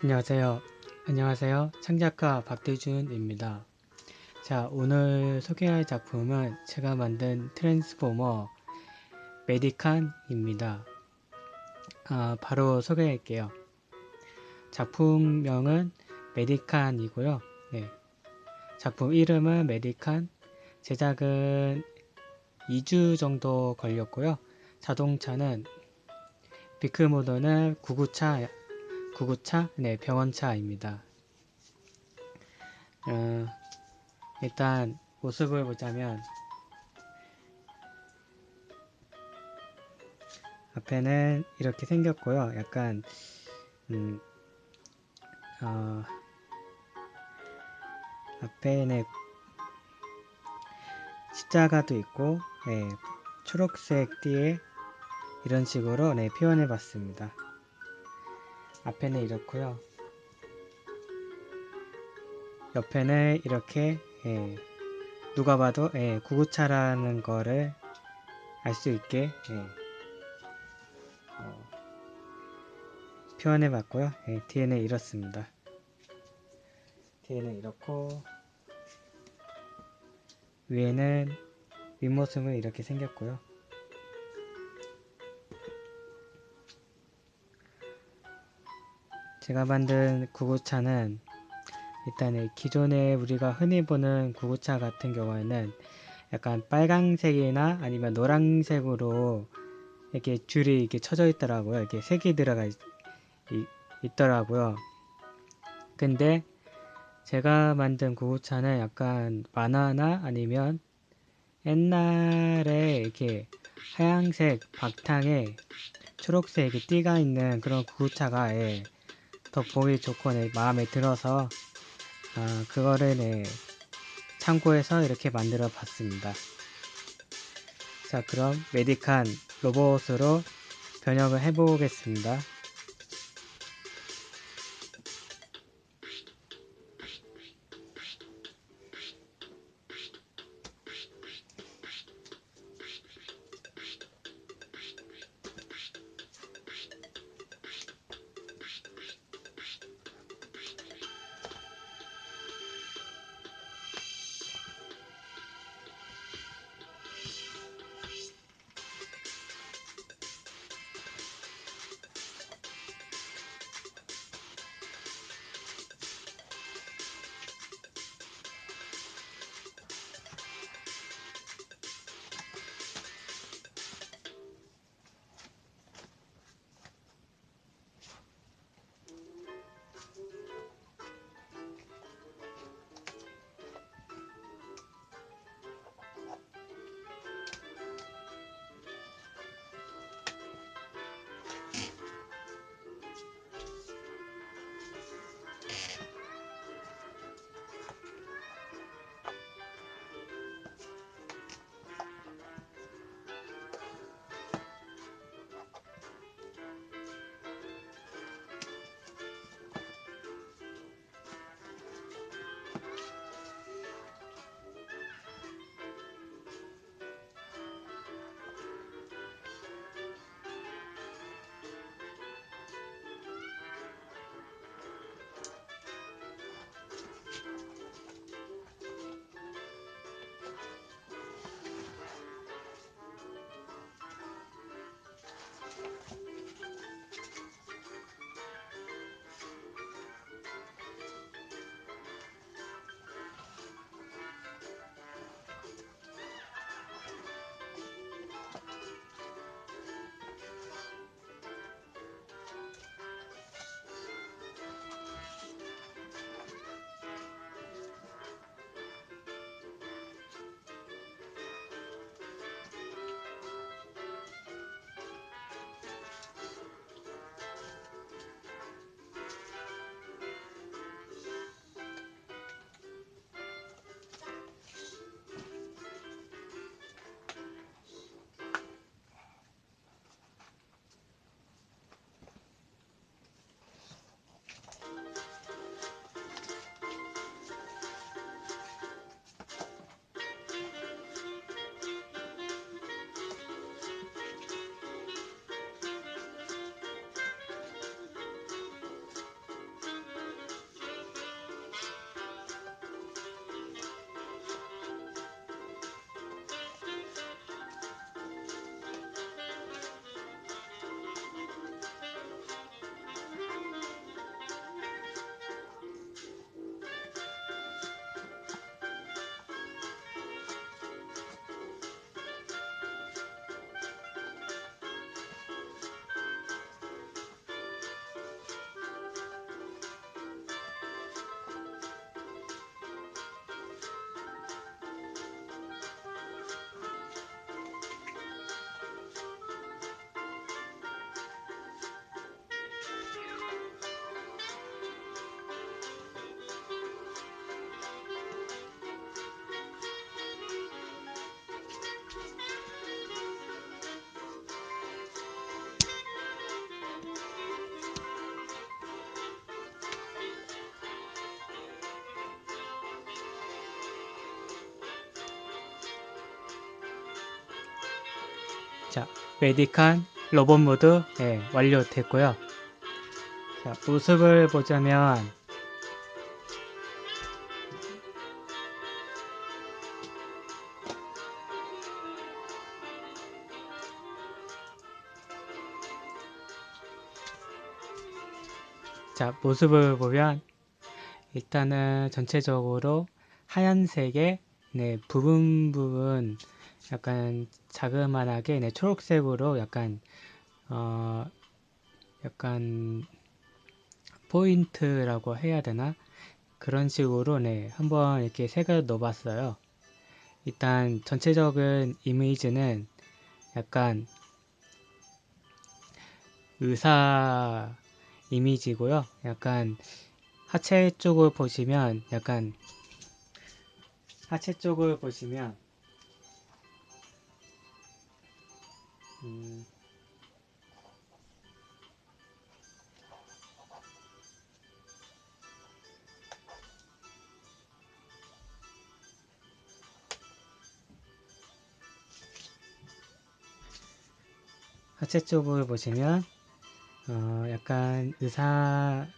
안녕하세요. 안녕하세요. 창작가 박대준입니다. 자, 오늘 소개할 작품은 제가 만든 트랜스포머 메디칸입니다. 아, 바로 소개할게요. 작품명은 메디칸이고요. 네. 작품 이름은 메디칸. 제작은 2주 정도 걸렸고요. 자동차는 비크모더는 9구차 9구차? 네, 병원차입니다. 어, 일단 모습을 보자면 앞에는 이렇게 생겼고요. 약간 음, 어, 앞에는 십자가도 있고 네, 초록색 띠에 이런 식으로 네, 표현해 봤습니다. 앞에는 이렇고요. 옆에는 이렇게 예, 누가 봐도 예, 구구차라는 거를 알 수 있게 예, 어, 표현해 봤고요. 예, 뒤에는 이렇습니다. 뒤에는 이렇고 위에는 윗모습은 이렇게 생겼고요. 제가 만든 구구차는 일단은 기존에 우리가 흔히 보는 구구차 같은 경우에는 약간 빨강색이나 아니면 노란색으로 이렇게 줄이 이렇게 쳐져 있더라고요. 이렇게 색이 들어가 있, 더라고요 근데 제가 만든 구구차는 약간 만화나 아니면 옛날에 이렇게 하얀색 바탕에 초록색 띠가 있는 그런 구구차가 예, 더 보기 좋고 네, 마음에 들어서 아, 그거를 네, 참고해서 이렇게 만들어 봤습니다. 자 그럼 메디칸 로봇으로 변형을 해 보겠습니다. 자, 메디칸 로봇 모드 예, 완료됐고요. 자, 모습을 보자면 자, 모습을 보면 일단은 전체적으로 하얀색의 네, 부분 부분 약간 자그만하게 네, 초록색으로 약간 어 약간 포인트라고 해야 되나 그런 식으로 네 한번 이렇게 색을 넣어봤어요. 일단 전체적인 이미지는 약간 의사 이미지고요. 약간 하체 쪽을 보시면 약간 하체 쪽을 보시면 음, 하체 쪽을 보시면 어, 약간 의사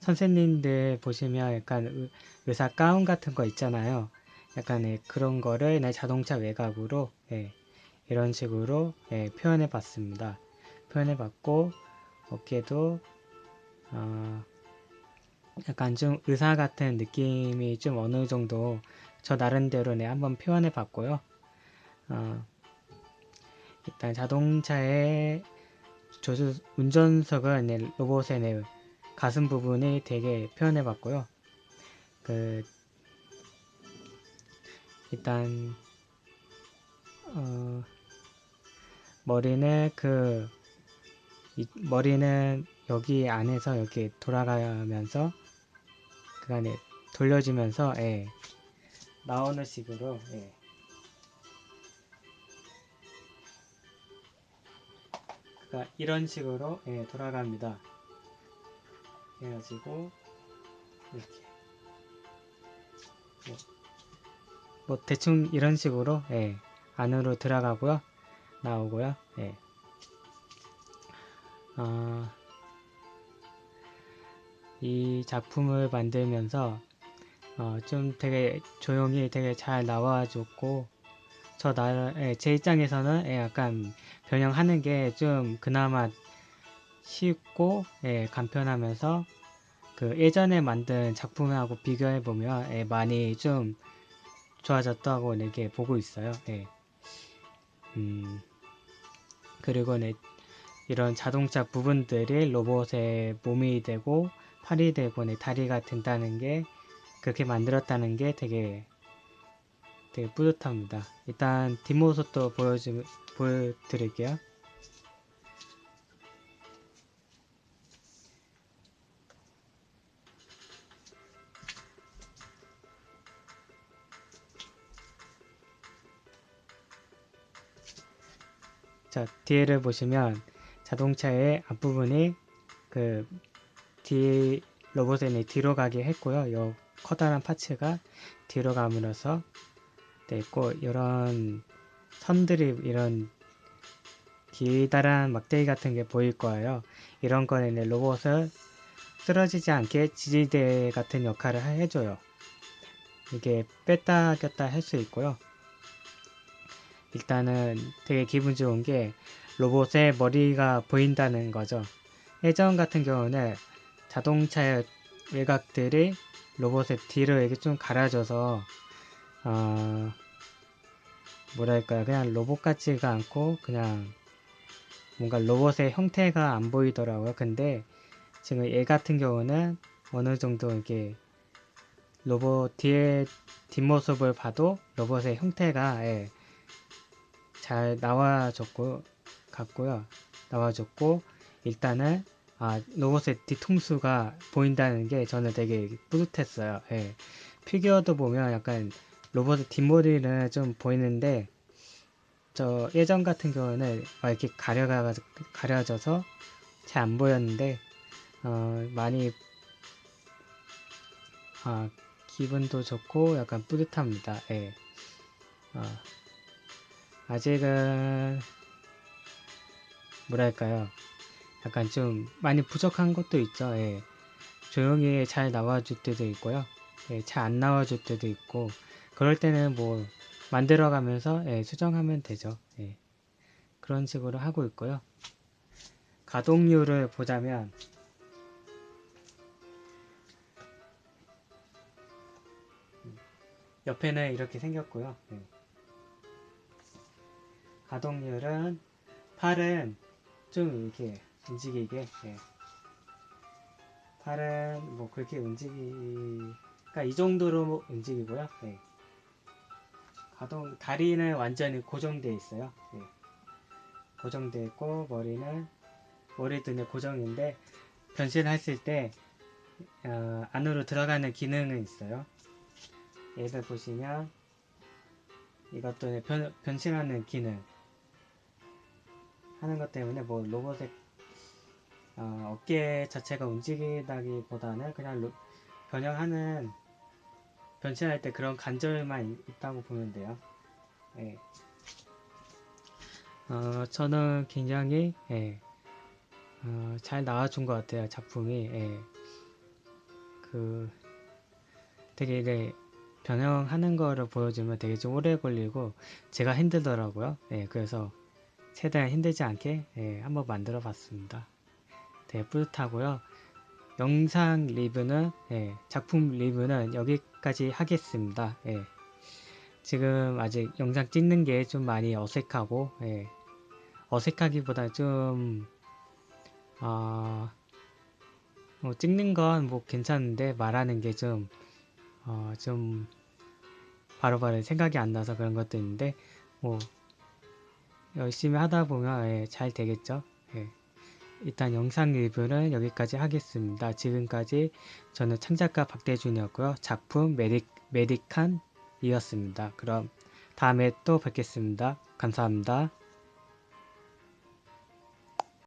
선생님들 보시면 약간 의, 의사 가운 같은 거 있잖아요. 약간 예, 그런 거를 네, 자동차 외곽으로 예, 이런 식으로 예, 표현해 봤습니다. 표현해 봤고 어깨도 어, 약간 좀 의사 같은 느낌이 좀 어느 정도 저 나름대로 네, 한번 표현해 봤고요. 어, 일단 자동차의 조수 운전석은 네, 로봇의 네, 가슴 부분이 되게 표현해 봤고요. 그 일단 어, 머리는 그 머리는 여기 안에서 이렇게 돌아가면서 그 안에 돌려지면서 예, 나오는 식으로 예. 그러니까 이런 식으로 예, 돌아갑니다. 해가지고 이렇게 뭐, 뭐 대충 이런 식으로 예, 안으로 들어가고요. 나오고요. 예. 어, 이 작품을 만들면서 어, 좀 되게 조용히 되게 잘 나와줬고 저 나, 예, 제 입장에서는 예, 약간 변형하는 게 좀 그나마 쉽고 예, 간편하면서 그 예전에 만든 작품하고 비교해 보면 예, 많이 좀 좋아졌다고 이렇게 보고 있어요. 예. 음, 그리고 네, 이런 자동차 부분들이 로봇의 몸이 되고 팔이 되고 네, 다리가 된다는 게 그렇게 만들었다는 게 되게 되게 뿌듯합니다. 일단 뒷모습도 보여주, 보여드릴게요. 자, 뒤에를 보시면 자동차의 앞부분이 그 뒤 로봇의 뒤로 가게 했고요. 요 커다란 파츠가 뒤로 감으로써 돼 있고 이런 선들이 이런 기다란 막대기 같은 게 보일 거예요. 이런 거는 로봇을 쓰러지지 않게 지지대 같은 역할을 해줘요. 이게 뺐다 꼈다 할 수 있고요. 일단은 되게 기분 좋은 게 로봇의 머리가 보인다는 거죠. 예전 같은 경우는 자동차의 외곽들이 로봇의 뒤로 이렇게 좀 갈아져서 어, 뭐랄까요 그냥 로봇 같지가 않고 그냥 뭔가 로봇의 형태가 안 보이더라고요. 근데 지금 얘 같은 경우는 어느 정도 이게 로봇 뒤에 뒷모습을 봐도 로봇의 형태가 예, 잘 나와줬고 같고요. 나와줬고 일단은 아 로봇의 뒤통수가 보인다는 게 저는 되게 뿌듯했어요. 예. 피규어도 보면 약간 로봇의 뒷머리는 좀 보이는데 저 예전 같은 경우는 이렇게 가려가 가려져서 잘 안 보였는데 어, 많이 아, 기분도 좋고 약간 뿌듯합니다. 예. 어, 아직은 뭐랄까요. 약간 좀 많이 부족한 것도 있죠. 예. 조용히 잘 나와줄 때도 있고요. 예, 잘 안 나와줄 때도 있고 그럴 때는 뭐 만들어 가면서 예, 수정하면 되죠. 예. 그런 식으로 하고 있고요. 가동률을 보자면 옆에는 이렇게 생겼고요. 예. 가동률은 팔은 좀 이렇게 움직이게 예. 팔은 뭐 그렇게 움직이 그러니까 이 정도로 움직이고요. 예. 가동 다리는 완전히 고정되어 있어요. 예. 고정되어 있고 머리는 머리도 이제 고정인데 변신했을 때 어, 안으로 들어가는 기능은 있어요. 얘를 보시면 이것도 변, 변신하는 기능 하는 것 때문에 뭐 로봇의 어, 어깨 자체가 움직이다기보다는 그냥 로- 변형하는 변신할 때 그런 관절만 있- 있다고 보면 돼요. 예. 어, 저는 굉장히 예, 어, 잘 나와준 것 같아요 작품이. 예. 그 되게 이제 변형하는 거를 보여주면 되게 좀 오래 걸리고 제가 힘들더라고요. 예, 그래서 최대한 힘들지 않게 예, 한번 만들어 봤습니다. 되게 뿌듯하고요. 영상 리뷰는 예, 작품 리뷰는 여기까지 하겠습니다. 예. 지금 아직 영상 찍는 게 좀 많이 어색하고 예, 어색하기보다 좀 어, 뭐 찍는 건 뭐 괜찮은데 말하는 게좀 어, 좀 바로바로 생각이 안 나서 그런 것도 있는데 뭐 열심히 하다 보면 예, 잘 되겠죠. 예. 일단 영상 리뷰는 여기까지 하겠습니다. 지금까지 저는 창작가 박대준이었고요. 작품 메디, 메디칸이었습니다. 그럼 다음에 또 뵙겠습니다. 감사합니다.